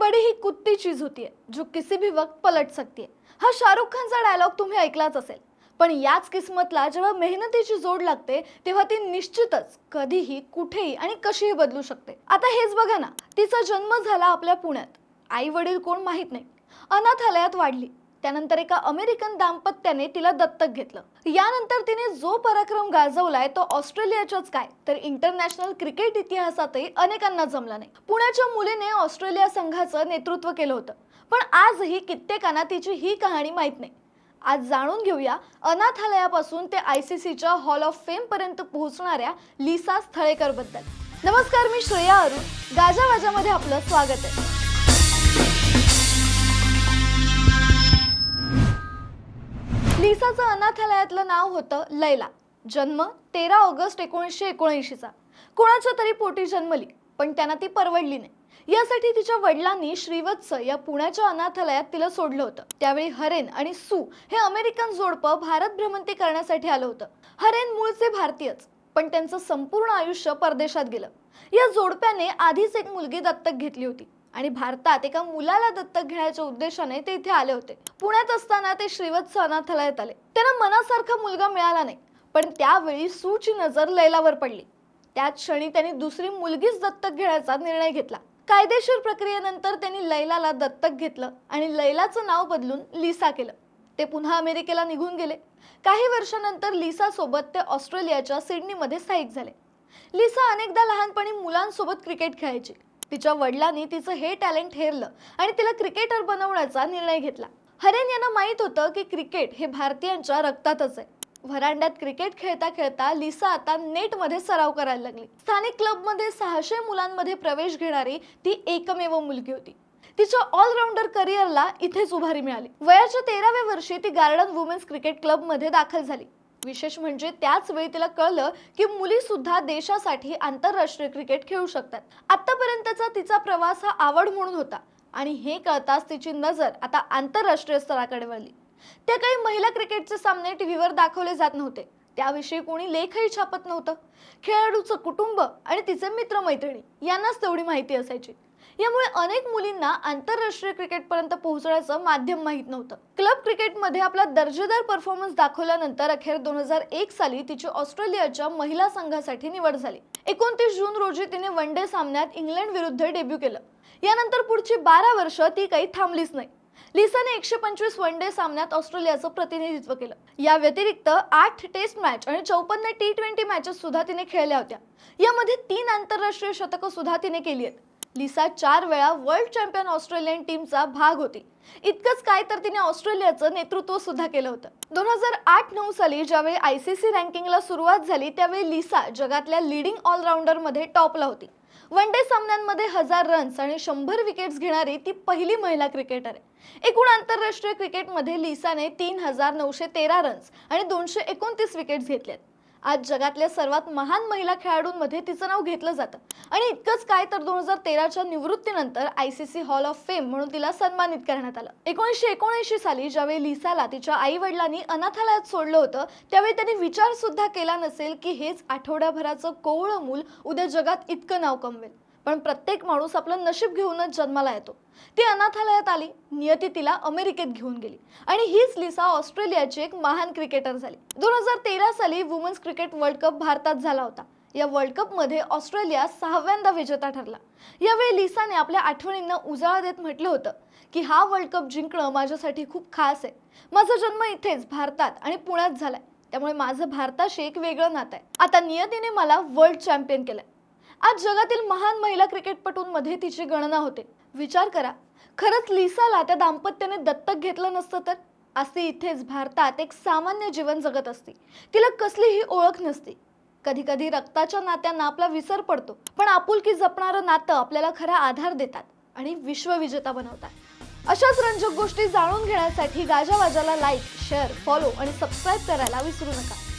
बड़ी ही कुत्ती चीज होती है जो किसी भी वक्त पलट सकती है हा शाहरुख खानचा डायलॉग तुम्ही ऐकलाच असेल. पण याच किस्मतला जेव्हा मेहनतीची जोड लागते तेव्हा ती निश्चितच कधीही कुठेही आणि कशीही बदलू शकते. आता हेच बघा ना तिचा जन्म झाला आपल्या पुण्यात. आई वडील कोण माहीत नाही. अनाथालयात वाढली. त्यानंतर एका अमेरिकन दाम्पत्याने तिला दत्तक घेतलं. यानंतर तिने जो पराक्रम गाजवलाय तो ऑस्ट्रेलियाच्याच काय? तर इंटरनॅशनल क्रिकेट इतिहासातही अनेकांना जमला नाही. पुण्याच्या मुलीने ऑस्ट्रेलिया संघाचं नेतृत्व केलं होतं. पण आजही कित्येकांना तिची ही कहाणी माहीत नाही. आज जाणून घेऊया अनाथालयापासून ते आय सी सीच्या हॉल ऑफ फेम पर्यंत पोहोचणाऱ्या लिसा स्थळेकरबद्दल नमस्कार मी श्रेया अरुण. गाजावाजामध्ये आपलं स्वागत आहे. लिसाचं अनाथालयातलं नाव होतं लैला. जन्म तेरा ऑगस्ट एकोणीसशे एकोणऐंशीचा. कोणाच्या तरी पोटी जन्मली पण त्यांना ती परवडली नाही. यासाठी तिच्या वडिलांनी श्रीवत्स या पुण्याच्या अनाथालयात तिला सोडलं होतं. त्यावेळी हरेन आणि सू हे अमेरिकन जोडपं भारत भ्रमंती करण्यासाठी आलं होतं. हरेन मूळचे भारतीयच पण त्यांचं संपूर्ण आयुष्य परदेशात गेलं. या जोडप्याने आधीच एक मुलगी दत्तक घेतली होती. आणि भारतात एका मुलाला दत्तक घेण्याच्या उद्देशाने ते इथे आले होते. पुण्यात असताना ते श्रीवत्स अनाथालयात आले. त्यांना मनासारखा मुलगा मिळाला नाही. पण त्यावेळी सूची नजर लैलावर पडली. त्याच क्षणी त्यांनी दुसरी मुलगीच दत्तक घेण्याचा निर्णय घेतला. कायदेशीर प्रक्रियेनंतर त्यांनी लैलाला दत्तक घेतलं आणि लैलाचं नाव बदलून लिसा केलं. ते पुन्हा अमेरिकेला निघून गेले. काही वर्षानंतर लिसा सोबत ते ऑस्ट्रेलियाच्या सिडनीमध्ये स्थायिक झाले. लिसा अनेकदा लहानपणी मुलांसोबत क्रिकेट खेळायची. तिच्या वडिलांनी तिचं हे टॅलेंट हेरलं आणि तिला क्रिकेटर बनवण्याचा निर्णय घेतला. हरेन यांना माहीत होतं की क्रिकेट हे भारतीयांच्या रक्तातच आहे. व्हरांड्यात क्रिकेट खेळता खेळता लिसा आता नेटमध्ये सराव करायला लागली. स्थानिक क्लबमध्ये सहाशे मुलांमध्ये प्रवेश घेणारी ती एकमेव मुलगी होती. तिच्या ऑलराऊंडर करिअरला इथेच उभारी मिळाली. वयाच्या तेराव्या वर्षी ती गार्डन वुमेन्स क्रिकेट क्लबमध्ये दाखल झाली. विशेष म्हणजे त्याच वेळी तिला कळलं की मुली सुद्धा देशासाठी आंतरराष्ट्रीय क्रिकेट खेळू शकतात. आतापर्यंतचा तिचा प्रवास हा आवड म्हणून होता आणि हे कळताच तिची नजर आता आंतरराष्ट्रीय स्तराकडे वळली. त्या काही महिला क्रिकेटचे सामने टीव्हीवर दाखवले जात नव्हते. त्याविषयी कोणी लेखही छापत नव्हतं. खेळाडूचं कुटुंब आणि तिचे मित्रमैत्रिणी यांनाच तेवढी माहिती असायची. यामुळे अनेक मुलींना आंतरराष्ट्रीय क्रिकेटपर्यंत पोहोचण्याचं माध्यम माहीत नव्हतं. क्लब क्रिकेटमध्ये आपला दर्जेदार परफॉर्मन्स दाखवल्यानंतर अखेर दोन हजार एक साली तिची ऑस्ट्रेलियाच्या महिला संघासाठी निवड झाली. एकोणतीस जून रोजी तिने वन डे सामन्यात इंग्लंड विरुद्ध डेब्यू केलं. यानंतर पुढची बारा वर्ष ती काही थांबलीच नाही. लिसाने एकशे पंचवीस वन डे सामन्यात ऑस्ट्रेलियाचं प्रतिनिधित्व केलं. या व्यतिरिक्त आठ टेस्ट मॅच आणि चौपन्न टी ट्वेंटी मॅचेस सुद्धा तिने खेळल्या होत्या. यामध्ये तीन आंतरराष्ट्रीय शतकं सुद्धा तिने केली आहेत. लिसा चार वेळा वर्ल्ड चॅम्पियन ऑस्ट्रेलियन टीमचा भाग होती. इतकंच काय तर तिने ऑस्ट्रेलियाचं नेतृत्व सुद्धा केलं होतं. दोन हजार आठ नऊ साली ज्यावेळी आय सी सी रँकिंगला सुरुवात झाली त्यावेळी लिसा जगातल्या लिडिंग ऑलराऊंडरमध्ये टॉपला होती. वन डे सामन्यांमध्ये हजार रन्स आणि शंभर विकेट्स घेणारी ती पहिली महिला क्रिकेटर आहे. एकूण आंतरराष्ट्रीय क्रिकेटमध्ये लिसाने तीन हजार नऊशे तेरा रन्स आणि दोनशे एकोणतीस विकेट्स घेतल्यात. आज जगातल्या सर्वात महान महिला खेळाडूंमध्ये तिचं नाव घेतलं जातं. आणि इतकंच काय तर दोन हजार तेराच्या निवृत्तीनंतर I C C hall of fame म्हणून तिला सन्मानित करण्यात आलं. एकोणीसशे एकोणऐंशी साली ज्यावेळी लिसाला तिच्या आई वडिलांनी अनाथालयात सोडलं होतं त्यावेळी त्यांनी विचार सुद्धा केला नसेल की हेच आठवड्याभराचं कोवळं मूल उद्या जगात इतकं नाव कमवेल. पण प्रत्येक माणूस आपलं नशीब घेऊनच जन्माला येतो. ती अनाथालयात आली नियती तिला अमेरिकेत घेऊन गेली. आणि हीच लिसा ऑस्ट्रेलियाची एक महान क्रिकेटर झाली. दोन हजार तेरा साली वुमन्स क्रिकेट वर्ल्ड कप भारतात झाला होता. या वर्ल्ड कपमध्ये ऑस्ट्रेलिया सहाव्यांदा विजेता ठरला. यावेळी लिसाने आपल्या आठवणींना उजाळा देत म्हटलं होतं की हा वर्ल्ड कप जिंकणं माझ्यासाठी खूप खास आहे. माझा जन्म इथेच भारतात आणि पुण्यात झालाय. त्यामुळे माझं भारताशी एक वेगळं नातं आहे. आता नियतीने मला वर्ल्ड चॅम्पियन केलंय. आज जगातील महान महिला क्रिकेटपटूंमध्ये तिची गणना होते. विचार करा खरंच लिसाला त्या दाम्पत्याने दत्तक घेतलं नसतं तर? असे इथेच भारतात एक सामान्य जीवन जगत असती. तिला कसलीही ओळख नसती. कधी कधी रक्ताच्या नात्यांना आपला विसर पडतो पण आपुलकी जपणारं नातं आपल्याला खरा आधार देतात आणि विश्वविजेता बनवतात. अशाच रंजक गोष्टी जाणून घेण्यासाठी गाजावाजाला लाईक शेअर फॉलो आणि सबस्क्राईब करायला विसरू नका.